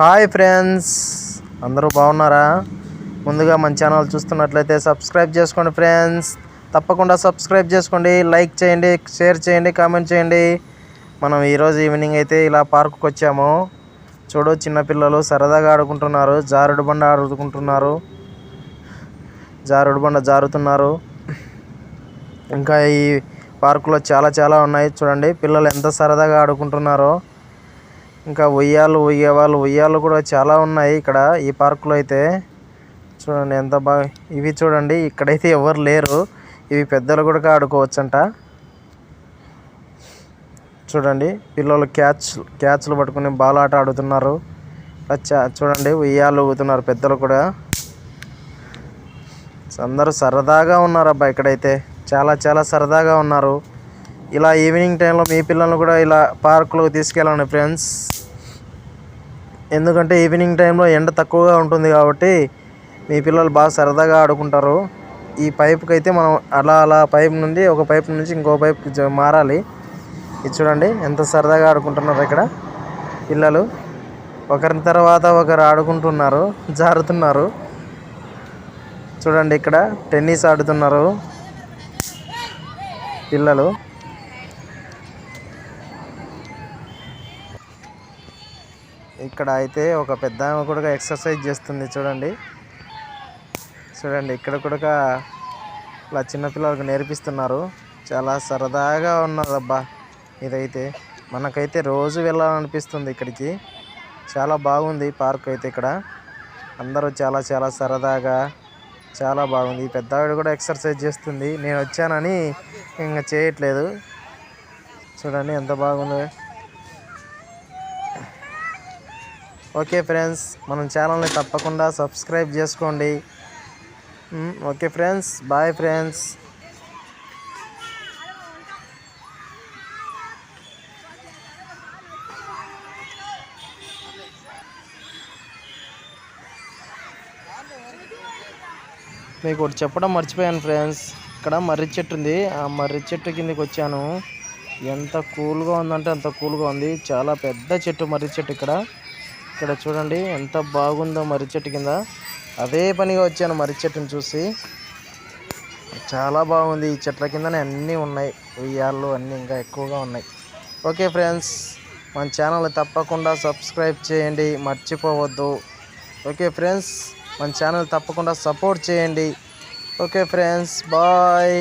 Hi friends. అందరూ బాగున్నారా? ముందుగా మన ఛానల్ చూస్తున్నట్లయితే సబ్స్క్రైబ్ చేసుకోండి ఫ్రెండ్స్. తప్పకుండా సబ్స్క్రైబ్ చేసుకోండి లైక్ చేయండి షేర్ చేయండి కామెంట్ చేయండి. మనం ఈరోజు ఈవినింగ్ అయితే ఇలా పార్కుకి వచ్చాము. చూడు చిన్నపిల్లలు సరదాగా ఆడుకుంటున్నారు జారుడు బండ ఆడుకుంటున్నారు. జారుడు బండ జారుతున్నారు. ఇంకా ఈ పార్కులో చాలా చాలా ఉన్నాయి. చూడండి పిల్లలు ఎంత సరదాగా ఆడుకుంటున్నారో. ఇంకా ఉయ్యాలు ఉయ్యేవాళ్ళు ఉయ్యాలు కూడా చాలా ఉన్నాయి ఇక్కడ ఈ పార్కులో అయితే. చూడండి ఎంత బాగా ఇవి చూడండి ఇక్కడైతే ఎవరు లేరు. ఇవి పెద్దలు కూడా ఆడుకోవచ్చంట. చూడండి పిల్లలు క్యాచ్ క్యాచ్లు పట్టుకుని బాల్ ఆట ఆడుతున్నారు. చూడండి ఉయ్యాలు ఊగుతున్నారు పెద్దలు కూడా. అందరూ సరదాగా ఉన్నారు అబ్బా ఇక్కడైతే. చాలా చాలా సరదాగా ఉన్నారు. ఇలా ఈవినింగ్ టైంలో మీ పిల్లల్ని కూడా ఇలా పార్కులకు తీసుకెళ్ళండి ఫ్రెండ్స్ ఎందుకంటే ఈవినింగ్ టైంలో ఎండ తక్కువగా ఉంటుంది కాబట్టి మీ పిల్లలు బాగా సరదాగా ఆడుకుంటారు. ఈ పైప్కి అయితే మనం అలా అలా పైప్ నుండి ఒక పైప్ నుంచి ఇంకో పైప్ మారాలి. ఇది చూడండి ఎంత సరదాగా ఆడుకుంటున్నారు ఇక్కడ పిల్లలు. ఒకరి తర్వాత ఒకరు ఆడుకుంటున్నారు జారుతున్నారు. చూడండి ఇక్కడ టెన్నిస్ ఆడుతున్నారు పిల్లలు. ఇక్కడ అయితే ఒక పెద్ద ఆమె కూడా ఎక్సర్సైజ్ చేస్తుంది చూడండి. చూడండి ఇక్కడ కూడా ఇలా చిన్నపిల్లలకు నేర్పిస్తున్నారు. చాలా సరదాగా ఉన్నదబ్బా ఇదైతే. మనకైతే రోజు వెళ్ళాలనిపిస్తుంది ఇక్కడికి. చాలా బాగుంది పార్క్ అయితే ఇక్కడ. అందరూ చాలా చాలా సరదాగా చాలా బాగుంది. ఈ పెద్ద ఆవిడ కూడా ఎక్సర్సైజ్ చేస్తుంది. నేను వచ్చానని ఇంకా చేయట్లేదు. చూడండి ఎంత బాగుందో. ఓకే ఫ్రెండ్స్ మన ఛానల్ని తప్పకుండా సబ్స్క్రైబ్ చేసుకోండి. Okay friends bye friends. మీకు ఒకటి చెప్పడం మర్చిపోయాను ఫ్రెండ్స్. ఇక్కడ మర్రి చెట్టు ఉంది. ఆ మర్రి చెట్టు కిందకి వచ్చాను. ఎంత కూల్గా ఉందంటే అంత కూల్గా ఉంది. చాలా పెద్ద చెట్టు మర్రి చెట్టు ఇక్కడ. ఇక్కడ చూడండి ఎంత బాగుందో మర్రి చెట్టు కింద. అదే పనిగా వచ్చాను మర్రి చెట్టుని చూసి. చాలా బాగుంది ఈ చెట్ల కిందనే అన్నీ ఉన్నాయి. ఉయ్యాళ్ళు అన్నీ ఇంకా ఎక్కువగా ఉన్నాయి. ఓకే ఫ్రెండ్స్ మన ఛానల్ తప్పకుండా సబ్స్క్రైబ్ చేయండి మర్చిపోవద్దు. ఓకే ఫ్రెండ్స్ మన ఛానల్ తప్పకుండా సపోర్ట్ చేయండి. Okay friends bye.